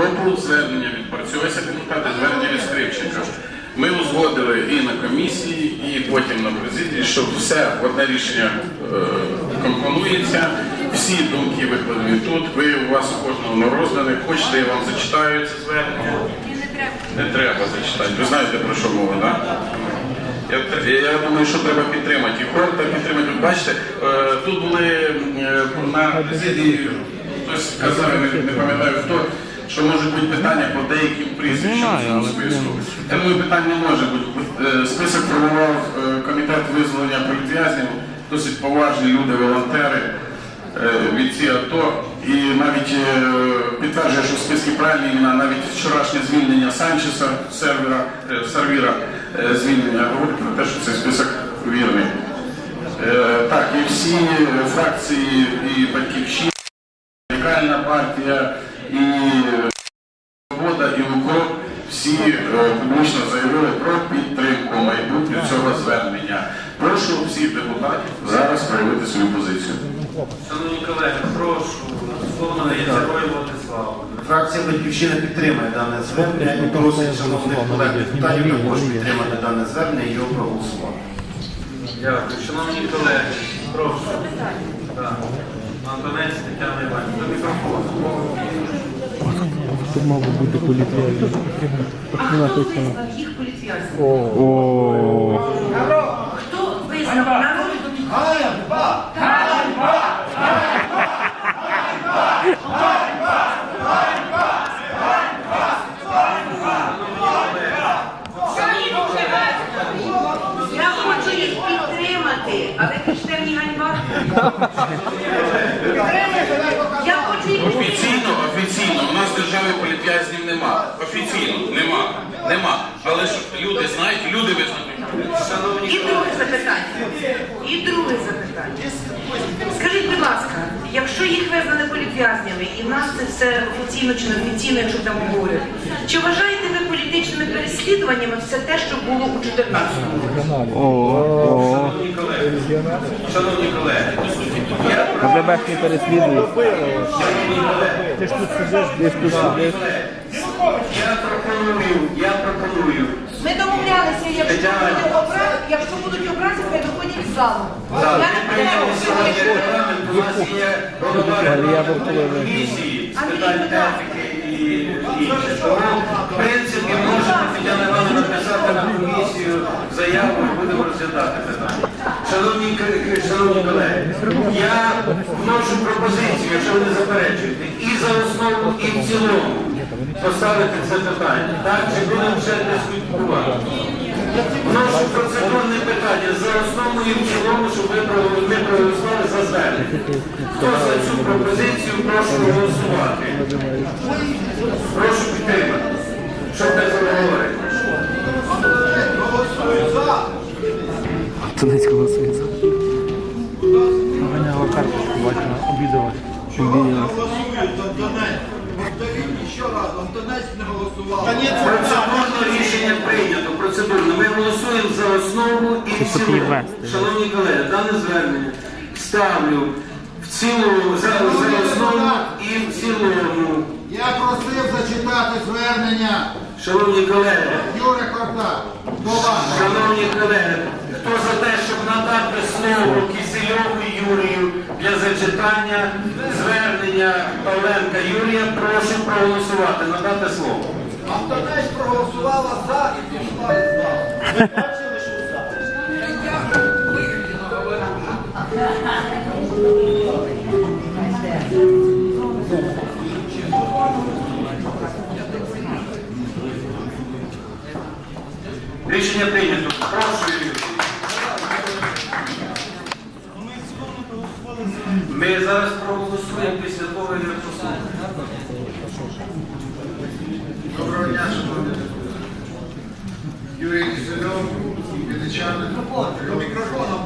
року звернення від працювалися депутати, звернення від Скрипченка. Ми узгодили і на комісії, і потім на президії, що все одне рішення е, компонується, всі думки викладені тут. Ви у вас у кожного роздане. Хочете, я вам зачитаю це звернення? Не треба зачитати. Ви знаєте про що мова, так? Я, я думаю, що треба підтримати. І хор так підтримати. Бачите, е, тут були е, на президії, хтось казав, не, не пам'ятаю хто, що можуть бути питання по деяким прізвищам в цьому списку. Я думаю, питань не може бути. Е, Список формував е, комітет визволення політв'язнів, досить поважні люди, волонтери е, бійці АТО. І навіть підтверджує, що в списку правильні імена, навіть вчорашнє звільнення Санчеса, сервера, сервіра звільнення говорить про те, що цей список вірний. Так, і всі фракції, і батьківщина, радикальна партія, і Свобода, і УКРОП всі е, публічно заявили про підтримку майбутнього цього звернення. Прошу всіх депутатів зараз проявити свою позицію. Шановні колеги, прошу, слово надається Рою Владиславу. Фракція Батьківщина підтримує дане звернення і просить шановних колег депутатів також підтримати дане звернення і його проголосувати. Дякую. Шановні колеги, прошу. Антонець Тетяна Іванівна, до мікрофону. Тут мав би бути політв'язні. А хто визнав їх? О, Хто визнав народу? Я хочу їх підтримати, а ви кричите мені ганьба. Я хочу їх підтримати. Офіційно, офіційно, у нас в державі політв'язнів нема. Офіційно, нема. Але ж люди знають, люди визнають. І друге запитання. І друге запитання. Скажіть, будь ласка, якщо їх визнали політв'язнями, і в нас це все офіційно чи неофіційно, якщо там говорять, чи вважаєте ви політичними переслідуваннями все те, що було у 14-му? Шановні колеги, шановні колеги, я тебе не переслідують. Ти ж тут сидиш, десь тут сидиш. Я пропоную, я пропоную. Ми домовлялися, якщо будуть образи, якщо будуть образи, хай виходять з залу. Так, Я ми не прийняли сьогодні регламент, у нас є голова регламентної комісії з питань етики і інше. Тому, в принципі, можемо Тетяна Івановна написати на комісію заяву і будемо розглядати питання. Шановні, к- шановні колеги, я вношу пропозицію, якщо ви не заперечуєте, і за основу, і в цілому поставити це питання. Так, чи будемо ще дискутувати? Вношу процедурне питання за основу і в цілому, щоб ми проголосували за звернення. Хто за цю пропозицію, прошу голосувати. Прошу підтримати. Щоб без обговорення. Тунець голосує за. Ганяла карточку, бачила, обідала. Обідала. Ще раз, Антонець не голосував. Процедурне рішення прийнято. Процедурно. Ми голосуємо за основу і в цілому. Шановні колеги, дане звернення ставлю в цілому за, за основу і в цілому. Я просив зачитати звернення Шановні колеги, Юри Корда. До вас. шановні колеги, хто за те, щоб надати слово Кисельову Юрію для зачитання звернення Павленка Юрія, прошу проголосувати. Надати слово. Антонець проголосувала за і пішла із залу. Рішення прийнято. Прошу, Юрій. Ми зараз проголосуємо після того, як послухаємо. Доброго дня, шановні депутати. Юрій Кисельов, Вінничани. До мікрофону